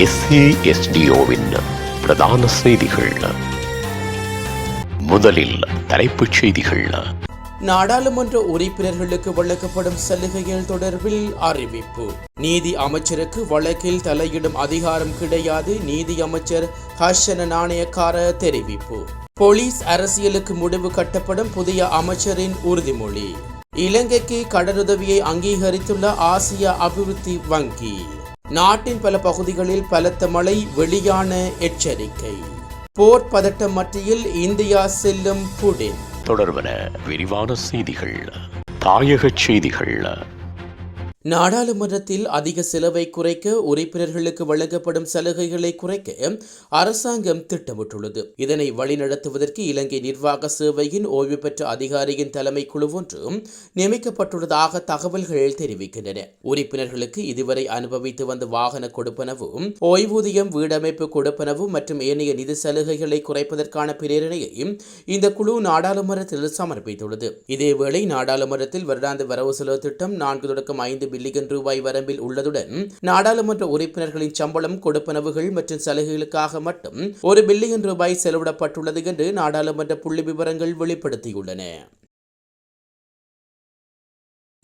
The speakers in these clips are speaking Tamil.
எஸ்ஏஎஸ்டிஓவின் பிரதான செய்திகள். முதலில் தலைப்புச் செய்திகள். நாடாளுமன்ற உறுப்பினர்களுக்கு வழங்கப்படும் சலுகைகள் தொடர்பில் அறிவிப்பு. நீதி அமைச்சருக்கு வழக்கில் தலையிடும் அதிகாரம் கிடையாது நீதி அமைச்சர் ஹர்ஷன நாணயக்கார தெரிவிப்பு. போலீஸ் அரசியலுக்கு முடிவு கட்டப்படும் புதிய அமைச்சரின் உறுதிமொழி. இலங்கைக்கு கடனுதவியை அங்கீகரித்துள்ள ஆசிய அபிவிருத்தி வங்கி. நாட்டின் பல பகுதிகளில் பலத்த மழை வெளியான எச்சரிக்கை. போர் பதட்டம் மத்தியில் இந்தியா செல்லும் புடின். தொடர்பன விரிவான செய்திகள் தாயகச் செய்திகள். நாடாளுமன்றத்தில் அதிக செலவை குறைக்க உறுப்பினர்களுக்கு வழங்கப்படும் சலுகைகளை குறைக்க அரசாங்கம் திட்டமிட்டுள்ளது. இதனை வழிநடத்துவதற்கு இலங்கை நிர்வாக சேவையின் ஓய்வு பெற்ற அதிகாரியின் தலைமை குழு ஒன்று நியமிக்கப்பட்டுள்ளதாக தகவல்கள் தெரிவிக்கின்றன. உறுப்பினர்களுக்கு இதுவரை அனுபவித்து வந்த வாகன கொடுப்பனவும் ஓய்வூதியம் வீடமைப்பு கொடுப்பனவும் மற்றும் ஏனைய நிதி சலுகைகளை குறைப்பதற்கான பிரேரணையை இந்த குழு நாடாளுமன்றத்தில் சமர்ப்பித்துள்ளது. இதேவேளை நாடாளுமன்றத்தில் வருடாந்த வரவு செலவு திட்டம் நான்கு தொடக்கம் ஐந்து பில்லியன் ரூபாய் வரம்பில் உள்ளதுடன் நாடாளுமன்ற உறுப்பினர்களின் சம்பளம் கொடுப்பனவுகள் மற்றும் சலுகைகளுக்காக மட்டும் ஒரு பில்லியன் ரூபாய் செலவிடப்பட்டுள்ளது என்று நாடாளுமன்ற புள்ளி விவரங்கள் வெளிப்படுத்தியுள்ளன.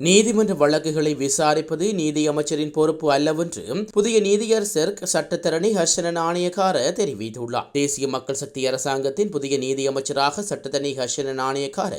நீதிமன்ற வழக்குகளை விசாரிப்பது நீதியமைச்சரின் பொறுப்பு அல்லவென்று புதிய நீதியரசர் சட்டத்தரணி ஹர்ஷனன் ஆணையக்கார தெரிவித்துள்ளார். தேசிய மக்கள் சக்தி அரசாங்கத்தின் புதிய நீதியமைச்சராக சட்டத்தரணி ஹர்ஷனன் ஆணையக்கார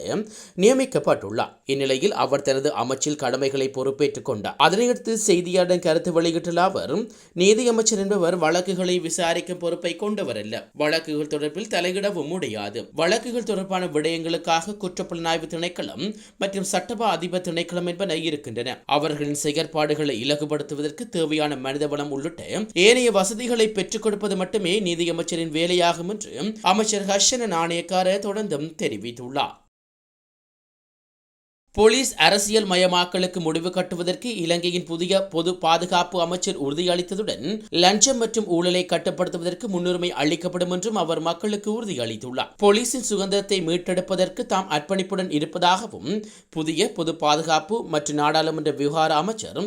நியமிக்கப்பட்டுள்ளார். இந்நிலையில் அவர் தனது அமைச்சில் கடமைகளை பொறுப்பேற்றுக் கொண்டார். அதனையடுத்து செய்தியாளர் கருத்து வெளியிட்டுள்ள அவர் நீதியமைச்சர் என்பவர் வழக்குகளை விசாரிக்கும் பொறுப்பை கொண்டவரல்ல வழக்குகள் தொடர்பில் தலையிடவும் முடியாது. வழக்குகள் தொடர்பான விடயங்களுக்காக குற்றப்புலனாய்வு திணைக்களம் மற்றும் சட்டபா அதிபர் திணைக்களம் என்பன இருக்கின்றன. அவர்களின் செயற்பாடுகளை இலகுபடுத்துவதற்கு தேவையான மனிதவளம் உள்ளிட்ட ஏனைய வசதிகளை பெற்றுக் கொடுப்பது மட்டுமே நிதியமைச்சரின் வேலையாகும் என்று அமைச்சர் ஹர்ஷன நாணயக்கார தொடர்ந்தும் தெரிவித்துள்ளார். போலீஸ் அரசியல் மயமாக்கலுக்கு முடிவு கட்டுவதற்கு இலங்கையின் புதிய பொது பாதுகாப்பு அமைச்சர் உறுதியளித்ததுடன் லஞ்சம் மற்றும் ஊழலை கட்டுப்படுத்துவதற்கு முன்னுரிமை அளிக்கப்படும் என்றும் அவர் மக்களுக்கு உறுதியளித்துள்ளார். போலீசின் சுதந்திரத்தை மீட்டெடுப்பதற்கு தாம் அர்ப்பணிப்புடன் இருப்பதாகவும் புதிய பொது பாதுகாப்பு மற்றும் நாடாளுமன்ற விவகார அமைச்சர்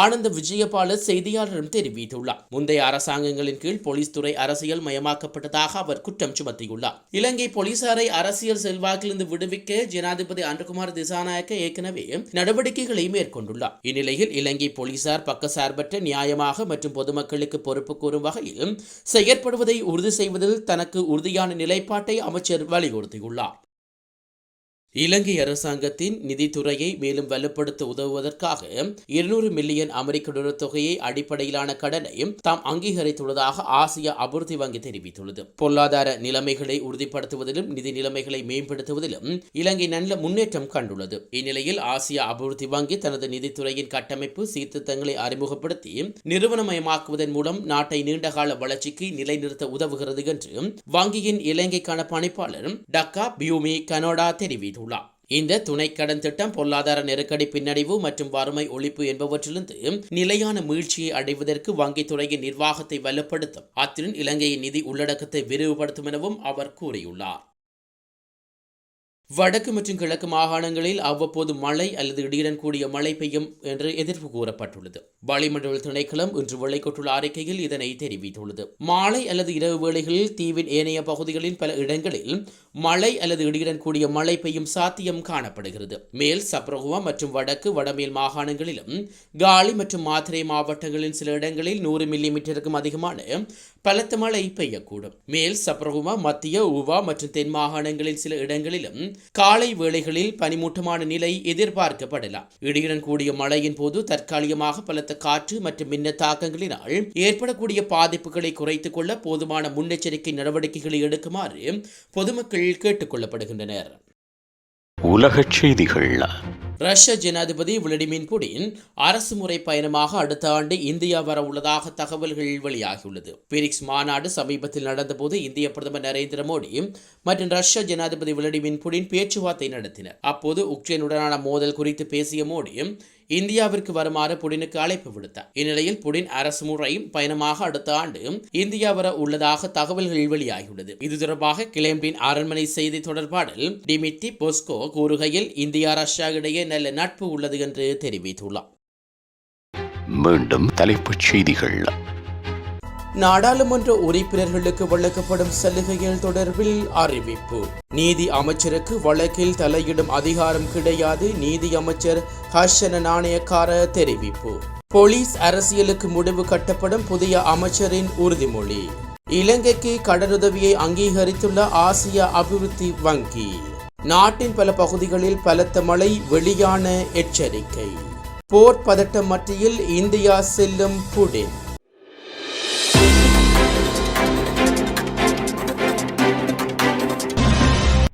ஆனந்த விஜயபால செய்தியாளரிடம் தெரிவித்துள்ளார். முந்தைய அரசாங்கங்களின் கீழ் போலீஸ் துறை அரசியல் மயமாக்கப்பட்டதாக அவர் குற்றம் சுமத்தியுள்ளார். இலங்கை போலீசாரை அரசியல் செல்வாக்கிலிருந்து விடுவிக்க ஜனாதிபதி அன்றுகுமார் திசாநாயக்க ஏற்கனவே நடவடிக்கைகளை மேற்கொண்டுள்ளார். இந்நிலையில் இலங்கை போலீசார் பக்கசார்பற்ற நியாயமாக மற்றும் பொதுமக்களுக்கு பொறுப்பு கூறும் வகையில் செயற்படுவதை உறுதி செய்வதில் தனக்கு உறுதியான நிலைப்பாட்டை அமைச்சர் வலியுறுத்தியுள்ளார். இலங்கை அரசாங்கத்தின் நிதித்துறையை மேலும் வலுப்படுத்த உதவுவதற்காக இருநூறு மில்லியன் அமெரிக்க டாலர் தொகையை அடிப்படையிலான கடனை தாம் அங்கீகரித்துள்ளதாக ஆசிய அபிவிருத்தி வங்கி தெரிவித்துள்ளது. பொருளாதார நிலைமைகளை உறுதிப்படுத்துவதிலும் நிதி நிலைமைகளை மேம்படுத்துவதிலும் இலங்கை நல்ல முன்னேற்றம் கண்டுள்ளது. இந்நிலையில் ஆசிய அபிவிருத்தி வங்கி தனது நிதித்துறையின் கட்டமைப்பு சீர்திருத்தங்களை அறிமுகப்படுத்தி நிறுவனமயமாக்குவதன் மூலம் நாட்டை நீண்டகால வளர்ச்சிக்கு நிலைநிறுத்த உதவுகிறது என்று வங்கியின் இலங்கைக்கான பணிப்பாளர் டக்கா பியூமி கனோடா தெரிவித்துள்ளார். உள்ளார் இந்த துணை கடன் திட்டம் பொருளாதார நெருக்கடி பின்னடைவு மற்றும் வறுமை ஒழிப்பு என்பவற்றிலிருந்து நிலையான மீழ்ச்சியை அடைவதற்கு வங்கித்துறையின் நிர்வாகத்தை வலுப்படுத்தும் அத்துடன் இலங்கையின் நிதி உள்ளடக்கத்தை விரிவுபடுத்தும் எனவும் அவர் கூறியுள்ளார். வடக்கு மற்றும் கிழக்கு மாகாணங்களில் அவ்வப்போது மழை அல்லது இடியுடன் கூடிய மழை பெய்யும் என்று எதிர்ப்பு கூறப்பட்டுள்ளது. வளிமண்டல திணைக்களம் இன்று வெளியிட்டுள்ள அறிக்கையில் இதனை தெரிவித்துள்ளது. மாலை அல்லது இரவு வேளைகளில் தீவின் ஏனைய பகுதிகளின் பல இடங்களில் மழை அல்லது இடியுடன் கூடிய மழை பெய்யும் சாத்தியம் காணப்படுகிறது. மேல் சப்ரகுவா மற்றும் வடக்கு வடமேல் மாகாணங்களிலும் காலி மற்றும் மாத்திரை மாவட்டங்களின் சில இடங்களில் நூறு மில்லி மீட்டருக்கும் அதிகமான பலத்த மழை பெய்யக்கூடும். மேல் சப்ரகுவா மத்திய உவா மற்றும் தென் மாகாணங்களில் சில இடங்களிலும் காலை வேளைகளில் பனிமூட்டமான நிலை எதிர்பார்க்கப்படலாம். இடியுடன் கூடிய மழையின் போது தற்காலிகமாக பலத்த காற்று மற்றும் மின்ன தாக்கங்களினால் ஏற்படக்கூடிய பாதிப்புகளை குறைத்துக் கொள்ள போதுமான முன்னெச்சரிக்கை நடவடிக்கைகளை எடுக்குமாறு பொதுமக்கள் கேட்டுக் கொள்ளப்படுகின்றனர். உலகச் செய்திகள். ரஷ்ய ஜனாதிபதி விளாடிமிர் புடின் அரசு முறை பயணமாக அடுத்த ஆண்டு இந்தியா வர உள்ளதாக தகவல்கள் வெளியாகியுள்ளது. பிரிக்ஸ் மாநாடு சமீபத்தில் நடந்தபோது இந்திய பிரதமர் நரேந்திர மோடி மற்றும் ரஷ்ய ஜனாதிபதி விளாடிமிர் புடின் பேச்சுவார்த்தை நடத்தினர். அப்போது உக்ரைனுடனான மோதல் குறித்து பேசிய மோடி இந்தியாவிற்கு வருமாறு புடினுக்கு அழைப்பு விடுத்தார். இந்நிலையில் புடின் அரசு முறை பயணமாக அடுத்த ஆண்டு இந்தியா வர உள்ளதாக தகவல்கள் வெளியாகியுள்ளது. இது தொடர்பாக கிளம்பின் அரண்மனை செய்தி தொடர்பாடல் டிமிட்டி பொஸ்கோ கூறுகையில் இந்தியா ரஷ்யா இடையே நல்ல நட்பு உள்ளது என்று தெரிவித்துள்ளார். மீண்டும் தலைப்புச் செய்திகள். நாடாளுமன்ற உறுப்பினர்களுக்கு வழங்கப்படும் சலுகைகள் தொடர்பில் அறிவிப்பு. நீதி அமைச்சருக்கு வழக்கில் தலையிடும் அதிகாரம் கிடையாது நீதி அமைச்சர் ஹர்ஷன நாணயக்கார தெரிவிப்பு. போலீஸ் அரசியலுக்கு முடிவு கட்டப்படும் புதிய அமைச்சரின் உறுதிமொழி. இலங்கைக்கு கடனுதவியை அங்கீகரித்துள்ள ஆசிய அபிவிருத்தி வங்கி. நாட்டின் பல பகுதிகளில் பலத்த மழை வெளியான எச்சரிக்கை. போர் பதட்டம் மத்தியில் இந்தியா செல்லும் புடின்.